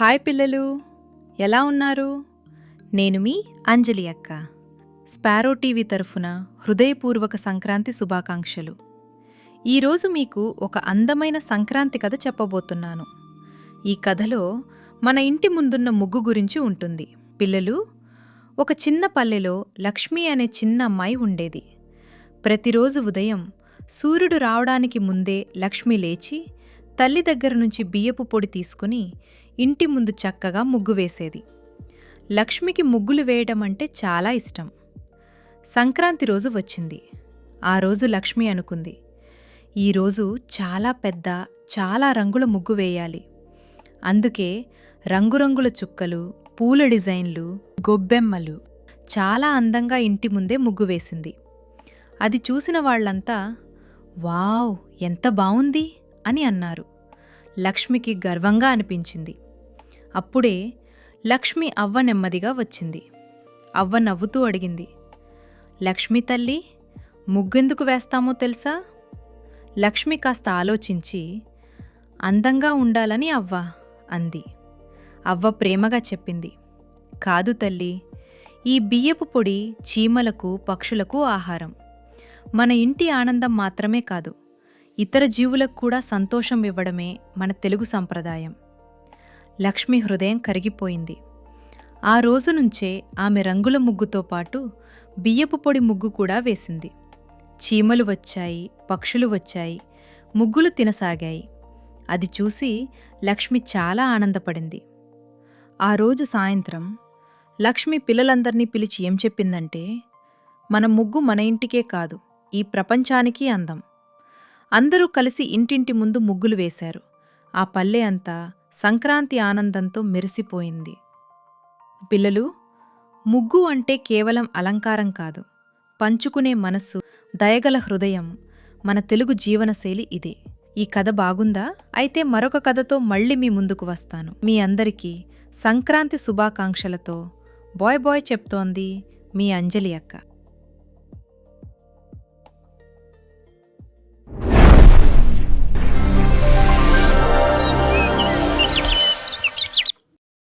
Hi పిల్లలు ఎలా ఉన్నారు? నేను మీ అంజలి అక్క. స్పారో టీవీ తరఫున హృదయపూర్వక సంక్రాంతి శుభాకాంక్షలు. ఈరోజు మీకు ఒక అందమైన సంక్రాంతి కథ చెప్పబోతున్నాను. ఈ కథలో మన ఇంటి ముందున్న ముగ్గు గురించి ఉంటుంది. పిల్లలు ఒక చిన్న పల్లెలో లక్ష్మి అనే చిన్న అమ్మాయి ఉండేది. ప్రతిరోజు ఉదయం సూర్యుడు రావడానికి ముందే లక్ష్మి లేచి తల్లి దగ్గర నుంచి బియ్యపు పొడి తీసుకుని ఇంటి ముందు చక్కగా ముగ్గు వేసేది. లక్ష్మికి ముగ్గులు వేయడం అంటే చాలా ఇష్టం. సంక్రాంతి రోజు వచ్చింది. ఆ రోజు లక్ష్మి అనుకుంది ఈరోజు చాలా పెద్ద చాలా రంగుల ముగ్గు వేయాలి. అందుకే రంగురంగుల చుక్కలు పూల డిజైన్లు గొబ్బెమ్మలు చాలా అందంగా ఇంటి ముందే ముగ్గు వేసింది. అది చూసిన వాళ్ళంతా వావ్ ఎంత బావుంది! అని అన్నారు. లక్ష్మికి గర్వంగా అనిపించింది. అప్పుడే లక్ష్మి అవ్వ నెమ్మదిగా వచ్చింది. అవ్వ నవ్వుతూ అడిగింది. లక్ష్మి తల్లి ముగ్గెందుకు వేస్తామో తెలుసా? లక్ష్మి కాస్త ఆలోచించి అందంగా ఉండాలని అవ్వ అంది. అవ్వ ప్రేమగా చెప్పింది. కాదు తల్లి ఈ బియ్యపు పొడి చీమలకు పక్షులకు ఆహారం. మన ఇంటి ఆనందం మాత్రమే కాదు ఇతర జీవులకు కూడా సంతోషం ఇవ్వడమే మన తెలుగు సంప్రదాయం. లక్ష్మి హృదయం కరిగిపోయింది. ఆ రోజు నుంచే ఆమె రంగుల ముగ్గుతో పాటు బియ్యపు పొడి ముగ్గు కూడా వేసింది. చీమలు వచ్చాయి పక్షులు వచ్చాయి ముగ్గులు తినసాగాయి. అది చూసి లక్ష్మి చాలా ఆనందపడింది. ఆ రోజు సాయంత్రం లక్ష్మి పిల్లలందర్నీ పిలిచి ఏం చెప్పిందంటే మన ముగ్గు మన ఇంటికే కాదు ఈ ప్రపంచానికి అందం. అందరూ కలిసి ఇంటింటి ముందు ముగ్గులు వేశారు. ఆ పల్లె అంతా సంక్రాంతి ఆనందంతో మెరిసిపోయింది. పిల్లలు ముగ్గు అంటే కేవలం అలంకారం కాదు. పంచుకునే మనస్సు దయగల హృదయం మన తెలుగు జీవనశైలి ఇదే. ఈ కథ బాగుందా? అయితే మరొక కథతో మళ్ళీ మీ ముందుకు వస్తాను. మీ అందరికీ సంక్రాంతి శుభాకాంక్షలతో బాయ్ బాయ్ చెప్తోంది మీ అంజలి అక్క.